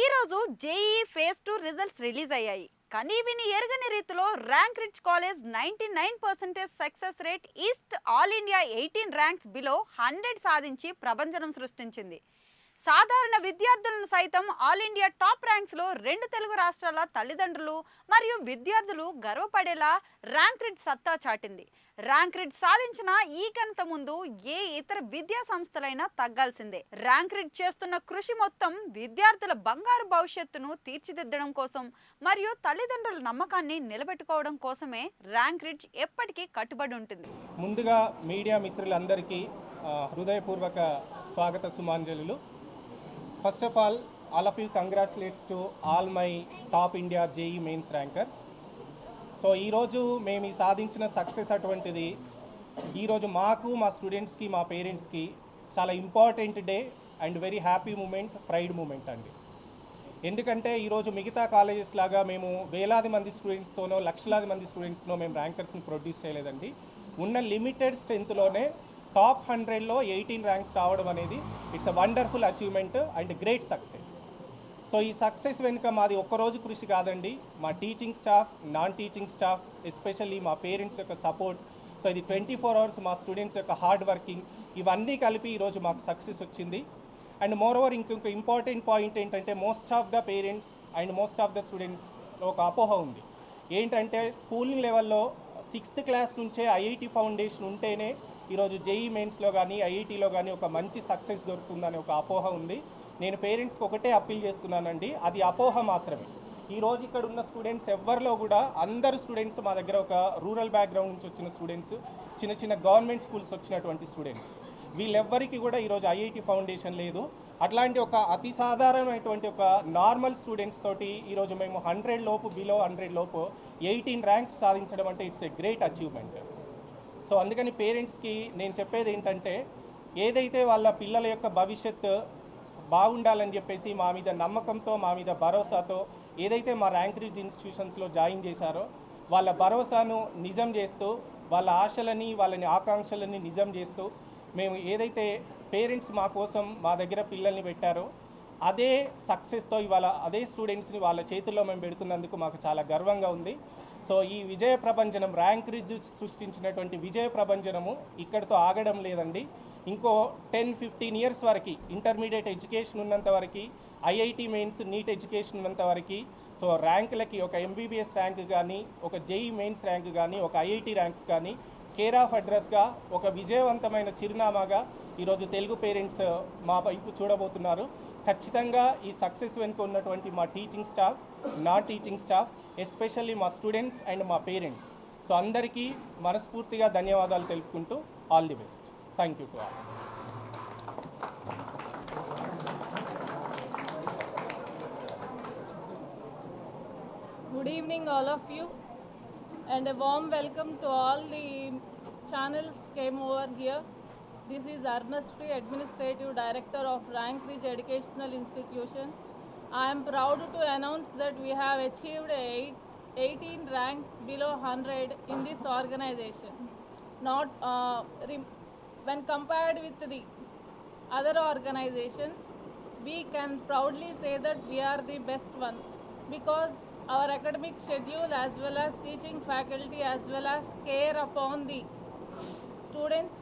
ఈరోజు JEE phase two results release అయ్యాయి. కానీ విని ఎరగని రీతిలో rank reach college ninety nine percentage success rate east all India eighteen ranks below hundred సాధించి ప్రభంజనం సృష్టించింది. సాధారణ విద్యార్థులను సైతం ఆల్ ఇండియా టాప్ ర్యాంక్స్లో రెండు తెలుగు రాష్ట్రాల తల్లిదండ్రులు మరియు విద్యార్థులు గర్వపడేలా ర్యాంక్ రిడ్ సత్తా చాటింది. ర్యాంక్ రిడ్ సాధించిన ఈ ఘనత ముందు ఏ ఇతర విద్యా సంస్థలైనా తగ్గాల్సిందే. ర్యాంక్ రిడ్ చేస్తున్న కృషి మొత్తం విద్యార్థుల బంగారు భవిష్యత్తును తీర్చిదిద్దడం కోసం మరియు తల్లిదండ్రుల నమ్మకాన్ని నిలబెట్టుకోవడం కోసమే ర్యాంక్ రిడ్ ఎప్పటికీ కట్టుబడి ఉంటుంది. ముందుగా మీడియా మిత్రులందరికీ హృదయపూర్వక స్వాగత సుమాంజలు first of all all of you congratulates to all my top India JEE mains rankers so ఈరోజు మేము ఈ సాధించిన సక్సెస్ అటువంటిది ఈరోజు మాకు మా స్టూడెంట్స్కి మా పేరెంట్స్కి చాలా important day and very happy moment pride moment అండి. ఎందుకంటే ఈరోజు మిగతా కాలేజెస్ లాగా మేము వేలాది మంది స్టూడెంట్స్తోనో లక్షలాది మంది స్టూడెంట్స్తో మేము ర్యాంకర్స్ని ప్రొడ్యూస్ చేయలేదండి. ఉన్న లిమిటెడ్ స్ట్రెంత్లోనే టాప్ హండ్రెడ్లో ఎయిటీన్ ర్యాంక్స్ రావడం అనేది it's a wonderful achievement and great success. So ఈ సక్సెస్ వెనుక మాది ఒక్కరోజు కృషి కాదండి. మా teaching staff non teaching staff especially మా పేరెంట్స్ యొక్క సపోర్ట్. సో ఇది ట్వంటీ ఫోర్ అవర్స్ మా స్టూడెంట్స్ యొక్క హార్డ్ వర్కింగ్. ఇవన్నీ కలిపి ఈరోజు మాకు సక్సెస్ వచ్చింది. అండ్ మోర్ ఓవర్ ఇంకొక ఇంపార్టెంట్ పాయింట్ ఏంటంటే most of the parents and most of the students ఒక అపోహ ఉంది. ఏంటంటే స్కూలింగ్ లెవెల్లో సిక్స్త్ క్లాస్ నుంచే ఐఐటి ఫౌండేషన్ ఉంటేనే ఈరోజు జేఈ మెయిన్స్లో కానీ ఐఐటీలో కానీ ఒక మంచి సక్సెస్ దొరుకుతుందనే ఒక అపోహ ఉంది. నేను పేరెంట్స్కి ఒకటే అప్పీల్ చేస్తున్నానండి. అది అపోహ మాత్రమే. ఈ రోజు ఇక్కడ ఉన్న స్టూడెంట్స్ ఎవరిలో కూడా అందరు స్టూడెంట్స్ మా దగ్గర ఒక రూరల్ బ్యాక్గ్రౌండ్ నుంచి వచ్చిన స్టూడెంట్స్ చిన్న చిన్న గవర్నమెంట్ స్కూల్స్ వచ్చినటువంటి స్టూడెంట్స్. వీళ్ళెవ్వరికి కూడా ఈరోజు ఐఐటి ఫౌండేషన్ లేదు. అట్లాంటి ఒక అతి సాధారణమైనటువంటి ఒక నార్మల్ స్టూడెంట్స్ తోటి ఈరోజు మేము హండ్రెడ్ లోపు బిలో హండ్రెడ్ లోపు ఎయిటీన్ ర్యాంక్స్ సాధించడం అంటే it's a great achievement. So అందుకని పేరెంట్స్కి నేను చెప్పేది ఏంటంటే ఏదైతే వాళ్ళ పిల్లల యొక్క భవిష్యత్ బాగుండాలని చెప్పేసి మా మీద నమ్మకంతో మా మీద భరోసాతో ఏదైతే మా ర్యాంక్ రీచ్ ఇన్స్టిట్యూషన్స్లో జాయిన్ చేశారో వాళ్ళ భరోసాను నిజం చేస్తూ వాళ్ళ ఆశలని వాళ్ళని ఆకాంక్షలని నిజం చేస్తూ మేము ఏదైతే పేరెంట్స్ మా కోసం మా దగ్గర పిల్లల్ని పెట్టారో అదే సక్సెస్తో ఇవాళ అదే స్టూడెంట్స్ని వాళ్ళ చేతుల్లో మేము పెడుతున్నందుకు మాకు చాలా గర్వంగా ఉంది. సో ఈ విజయ ప్రభంజనం ర్యాంక్ రిజ్ సృష్టించినటువంటి విజయ ప్రభంజనము ఇక్కడితో ఆగడం లేదండి. ఇంకో టెన్ ఫిఫ్టీన్ ఇయర్స్ వరకు ఇంటర్మీడియట్ ఎడ్యుకేషన్ ఉన్నంత వరకు ఐఐటి మెయిన్స్ నీట్ ఎడ్యుకేషన్ ఉన్నంత వరకు సో ర్యాంకులకి ఒక ఎంబీబీఎస్ ర్యాంక్ కానీ ఒక జేఈ మెయిన్స్ ర్యాంక్ కానీ ఒక ఐఐటి ర్యాంక్స్ కానీ కేర్ ఆఫ్ అడ్రస్గా ఒక విజయవంతమైన చిరునామాగా ఈరోజు తెలుగు పేరెంట్స్ మా వైపు చూడబోతున్నారు. ఖచ్చితంగా ఈ సక్సెస్ వెనుక ఉన్నటువంటి మా teaching staff non teaching staff especially మా స్టూడెంట్స్ అండ్ మా పేరెంట్స్ సో అందరికీ మనస్ఫూర్తిగా ధన్యవాదాలు తెలుపుకుంటూ all the best thank you to all good evening all of you and a warm welcome to all the channels came over here. This is Arnastri, Administrative Director of Rank Ridge Educational Institutions. I am proud to announce that we have achieved eight, 18 ranks below 100 in this organization. Not uh, when compared with the other organizations, we can proudly say that we are the best ones because our academic schedule as well as teaching faculty as well as care upon the students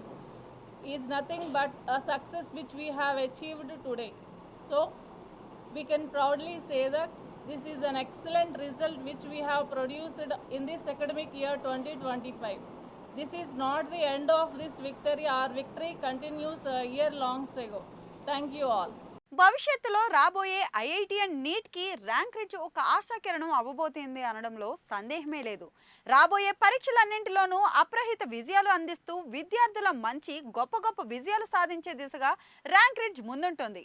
is nothing but a success which we have achieved today. So, we can proudly say that this is an excellent result which we have produced in this academic year 2025. This is not the end of this victory, our victory continues a year long ago. Thank you all. భవిష్యత్తులో రాబోయే IIT and నీట్కి rank rich ఒక ఆశాకిరణం అవ్వబోతుంది అనడంలో సందేహమే లేదు. రాబోయే పరీక్షలన్నింటిలోనూ అప్రహిత విజయాలు అందిస్తూ విద్యార్థుల మంచి గొప్ప గొప్ప విజయాలు సాధించే దిశగా ర్యాంక్ రిచ్ ముందుంటుంది.